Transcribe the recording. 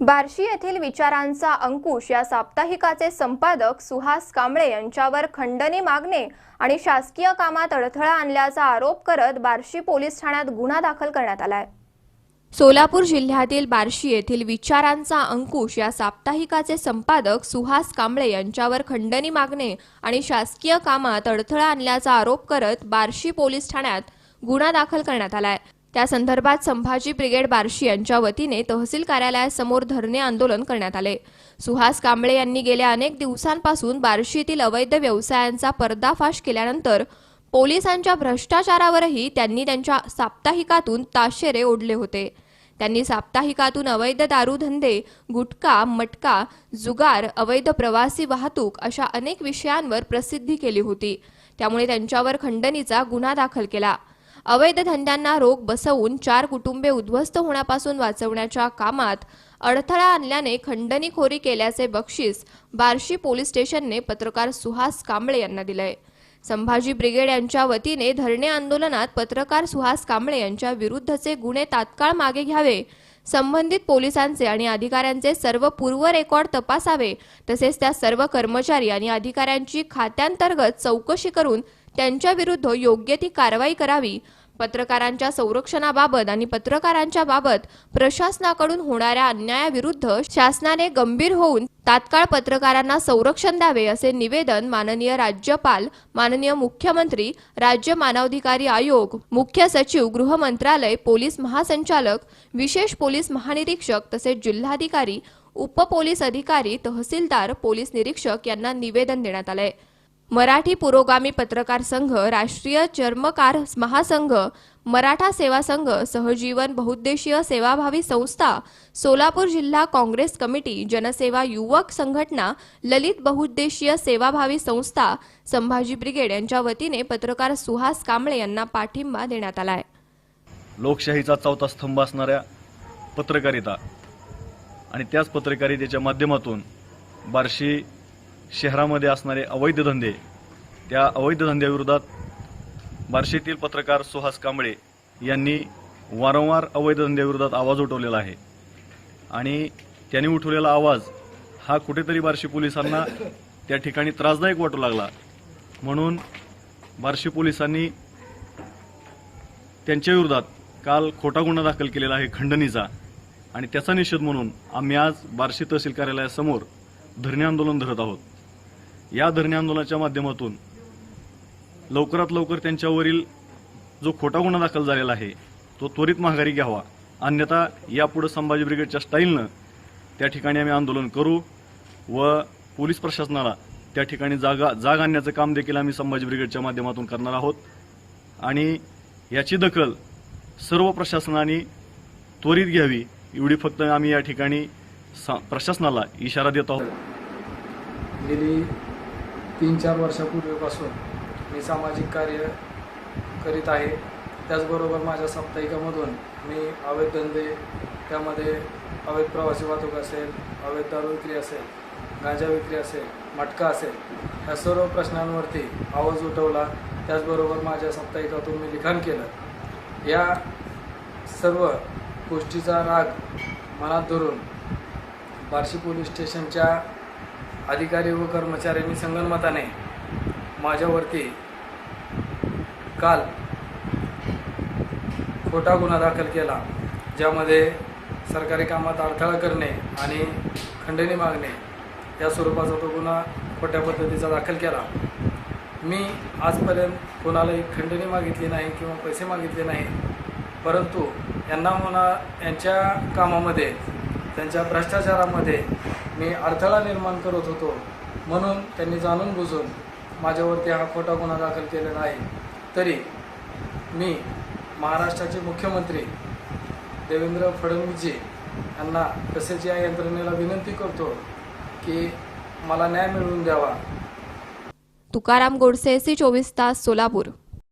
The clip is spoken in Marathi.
बार्शी येथील विचारांचा अंकुश या साप्ताहिकाचे संपादक सुहास कांबळे यांच्यावर खंडणी मागणे आणि शासकीय कामात अडथळा आणल्याचा आरोप करत बार्शी पोलीस ठाण्यात गुन्हा दाखल करण्यात आलाय. सोलापूर जिल्ह्यातील बार्शी येथील विचारांचा अंकुश या साप्ताहिकाचे संपादक सुहास कांबळे यांच्यावर खंडणी मागणे आणि शासकीय कामात अडथळा आणल्याचा आरोप करत बार्शी पोलीस ठाण्यात गुन्हा दाखल करण्यात आलाय. त्या संदर्भात संभाजी ब्रिगेड बार्शी यांच्या वतीने तहसील कार्यालयासमोर धरणे आंदोलन करण्यात आले. सुहास कांबळे यांनी गेल्या अनेक दिवसांपासून बार्शीतील अवैध व्यवसायांचा पर्दाफाश केल्यानंतर पोलिसांच्या भ्रष्टाचारावरही त्यांनी त्यांच्या साप्ताहिकातून ताशेरे ओढले होते. त्यांनी साप्ताहिकातून अवैध दारूधंदे गुटखा मटका जुगार अवैध प्रवासी वाहतूक अशा अनेक विषयांवर प्रसिद्धी केली होती. त्यामुळे त्यांच्यावर खंडणीचा गुन्हा दाखल केला. अवैध धंद्यांना रोग बसवून चार कुटुंबे उद्ध्वस्त होण्यापासून वाचवण्याच्या कामात अडथळा आणल्याने खंडणीखोरी केल्याचे बक्षीस बार्शी पोलीस स्टेशनने पत्रकार सुहास कांबळे यांना दिलंय. संभाजी ब्रिगेड यांच्या वतीने धरणे आंदोलनात पत्रकार सुहास कांबळे यांच्या विरुद्धचे गुन्हे तात्काळ मागे घ्यावे संबंधित पोलिसांचे आणि अधिकाऱ्यांचे सर्व पूर्व रेकॉर्ड तपासावे. तसेच त्या सर्व कर्मचारी आणि अधिकाऱ्यांची खात्यांतर्गत चौकशी करून त्यांच्या विरुद्ध योग्य ती कारवाई करावी. पत्रकारांच्या संरक्षणाबाबत आणि पत्रकारांच्या बाबत प्रशासनाकडून होणाऱ्या अन्यायाविरुद्ध शासनाने गंभीर होऊन तात्काळ पत्रकारांना संरक्षण द्यावे असे निवेदन माननीय राज्यपाल माननीय मुख्यमंत्री राज्य मानवाधिकारी आयोग मुख्य सचिव गृह मंत्रालय पोलीस महासंचालक विशेष पोलीस महानिरीक्षक तसेच जिल्हाधिकारी उपपोलीस अधिकारी तहसीलदार पोलीस निरीक्षक यांना निवेदन देण्यात आलंय. मराठी पुरोगामी पत्रकार संघ राष्ट्रीय चर्मकार महासंघ मराठा सेवा संघ सहजीवन बहुद्देशीय सेवाभावी संस्था सोलापूर जिल्हा काँग्रेस कमिटी जनसेवा युवक संघटना ललित बहुद्देशीय सेवाभावी संस्था संभाजी ब्रिगेड यांच्या वतीने पत्रकार सुहास कांबळे यांना पाठिंबा देण्यात आलाय. लोकशाहीचा चौथा स्तंभ असणाऱ्या पत्रकारिता आणि त्याच पत्रकारितेच्या माध्यमातून बार्शी शहरामध्ये असणारे अवैध धंदे त्या अवैध धंद्याविरोधात बार्शीतील पत्रकार सुहास कांबळे यांनी वारंवार अवैध धंद्याविरोधात आवाज उठवलेला आहे. आणि त्यांनी उठवलेला आवाज हा कुठेतरी बार्शी पोलिसांना त्या ठिकाणी त्रासदायक वाटू लागला. म्हणून बार्शी पोलिसांनी त्यांच्याविरोधात काल खोटा गुन्हा दाखल केलेला आहे खंडणीचा आणि त्याचा निषेध म्हणून आम्ही आज बार्शी तहसील कार्यालयासमोर धरणे आंदोलन धरत आहोत. या धरणे आंदोलनाच्या माध्यमातून लवकरात लवकर त्यांच्यावरील जो खोटा गुन्हा दाखल झालेला आहे तो त्वरित माघारी घ्यावा. अन्यथा यापुढे संभाजी ब्रिगेडच्या स्टाईलनं त्या ठिकाणी आम्ही आंदोलन करू व पोलीस प्रशासनाला त्या ठिकाणी जागा जाग आणण्याचं काम देखील आम्ही संभाजी ब्रिगेडच्या माध्यमातून करणार आहोत. आणि याची दखल सर्व प्रशासनाने त्वरित घ्यावी. एवढी फक्त आम्ही या ठिकाणी सा- प्रशासनाला इशारा देत आहोत. गेली तीन चार वर्षापूर्वीपासून मी सामाजिक कार्य करीत आहे. त्याचबरोबर माझ्या साप्ताहिकामधून मी अवैध धंदे त्यामध्ये अवैध प्रवासी वाहतूक असेल अवैध दारू विक्री असेल गांजा विक्री असेल मटका असेल ह्या सर्व प्रश्नांवरती आवाज उठवला. त्याचबरोबर माझ्या साप्ताहिकातून मी लिखाण केलं. या सर्व गोष्टीचा राग मनात धरून बार्शी पोलीस स्टेशनच्या अधिकारी व कर्मचाऱ्यांनी संगनमताने माझ्यावरती काल खोटा गुन्हा दाखल केला ज्यामध्ये सरकारी कामात अडथळा करणे आणि खंडणी मागणे या स्वरूपाचा तो गुन्हा खोट्या पद्धतीचा दाखल केला. मी आजपर्यंत कोणालाही खंडणी मागितली नाही किंवा पैसे मागितले नाही परंतु यांना म्हणा यांच्या कामामध्ये त्यांच्या भ्रष्टाचारामध्ये मी अडथळा निर्माण करत होतो. म्हणून त्यांनी जाणून बुजून माझ्यावरती हा खोटा गुन्हा दाखल केलेला आहे. तरी मी महाराष्ट्राचे मुख्यमंत्री देवेंद्र फडणवीसजी यांना तसेच या यंत्रणेला विनंती करतो की मला न्याय मिळवून द्यावा. तुकाराम गोडसे चोवीस तास सोलापूर.